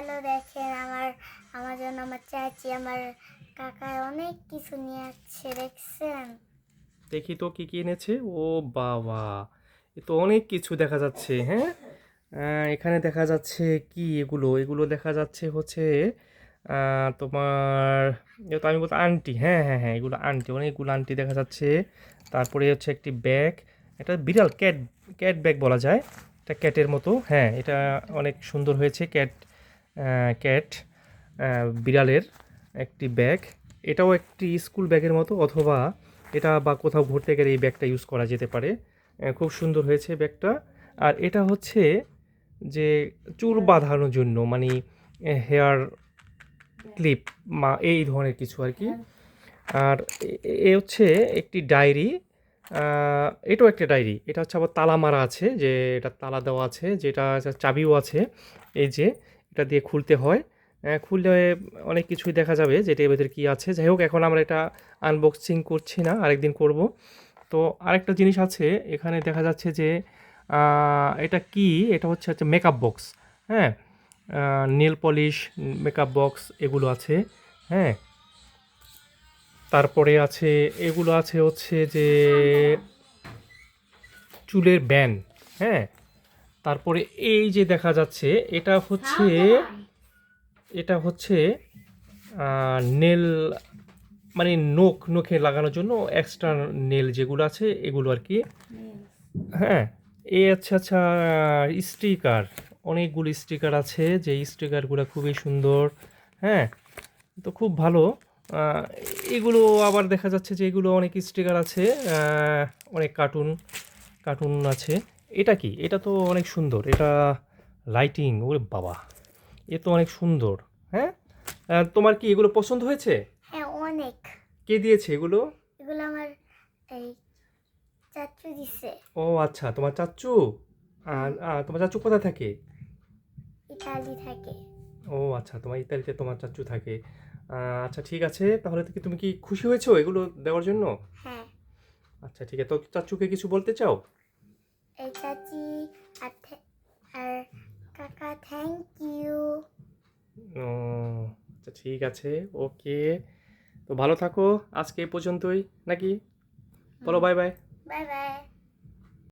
Hello দেখেন, আমার আমার জন্য আমার চাচি, আমার কাকা অনেক কিছু নিয়ে আসছে, দেখছেন? দেখি তো কি কি এনেছে? ও বাবা, এ তো অনেক কিছু দেখা যাচ্ছে হ্যাঁ? এখানে দেখা যাচ্ছে কি এগুলো? এগুলো দেখা যাচ্ছে হচ্ছে তোমার তো আমি বলতে আন্টি হ্যাঁ হ্যাঁ হ্যাঁ এগুলো আন্টি, অনেকগুলো আন্টি দেখা যাচ্ছে। তারপরে হচ্ছে একটি ব্যাগ এটা বিড়াল, ক্যাট ক্যাট ব্যাগ বলা যায় এটা ক্যাটের মতো হ্যাঁ এটা অনেক সুন্দর হয়েছে, ক্যাট ক্যাট বিড়ালের একটি ব্যাগ এটাও একটি স্কুল ব্যাগের মতো, অথবা এটা বা কোথাও ঘুরতে গেলে এই ব্যাগটা ইউজ করা যেতে পারে। খুব সুন্দর হয়েছে ব্যাগটা আর এটা হচ্ছে যে চুল বাঁধানোর জন্য মানে হেয়ার ক্লিপ মা, এই ধরনের কিছু আর কি। আর এ হচ্ছে একটি ডায়েরি এটাও একটা ডায়েরি এটা হচ্ছে আবার তালা মারা আছে, যে এটা তালা দেওয়া আছে, যেটা চাবিও আছে, এই যে এটা দিয়ে খুলতে হয়। খুললে অনেক কিছুই দেখা যাবে যেটা এর ভেতরে কী আছে। যাই হোক, এখন আমরা এটা আনবক্সিং করছি না, আরেকদিন করব। তো আরেকটা জিনিস আছে, এখানে দেখা যাচ্ছে যে এটা কি? এটা হচ্ছে হচ্ছে মেকআপ বক্স হ্যাঁ? নেল পলিশ মেকআপ বক্স এগুলো আছে হ্যাঁ? তারপরে আছে, এগুলো আছে হচ্ছে যে, চুলের ব্যান হ্যাঁ? তারপরে এই যে দেখা যাচ্ছে এটা হচ্ছে এটা হচ্ছে নেল মানে নখ নখে লাগানোর জন্য এক্সট্রা নেল যেগুলো আছে এগুলো আর কি। হ্যাঁ এই আচ্ছা আচ্ছা স্টিকার অনেকগুলো স্টিকার আছে যে স্টিকারগুলো খুবই সুন্দর। হ্যাঁ তো খুব ভালো। এগুলো আবার দেখা যাচ্ছে যে এগুলো অনেক স্টিকার আছে অনেক কার্টুন কার্টুন আছে। এটা কি? এটা তো অনেক সুন্দর। এটা লাইটিং ওরে বাবা। এ তো অনেক সুন্দর হ্যাঁ? তোমার কি এগুলো পছন্দ হয়েছে? হ্যাঁ অনেক। কে দিয়েছে এগুলো? এগুলো আমার এই চাচু দিছে। ও আচ্ছা তোমার চাচু? আর তোমার চাচু কোথায় থাকে? ইতালি থাকে। ও আচ্ছা তোমার ইতালিতে তোমার চাচ্চু থাকে। আচ্ছা ঠিক আছে। তাহলে তো কি তুমি কি খুশি হয়েছো এগুলো দেওয়ার জন্য? হ্যাঁ। আচ্ছা ঠিক আছে। তো চাচুকে কিছু বলতে চাও? এই চাচি আর আর কাকা থ্যাংক ইউ ও আচ্ছা ঠিক আছে ওকে। তো ভালো থাকো আজকে এই পর্যন্তই নাকি? বলো বাই বাই বাই বাই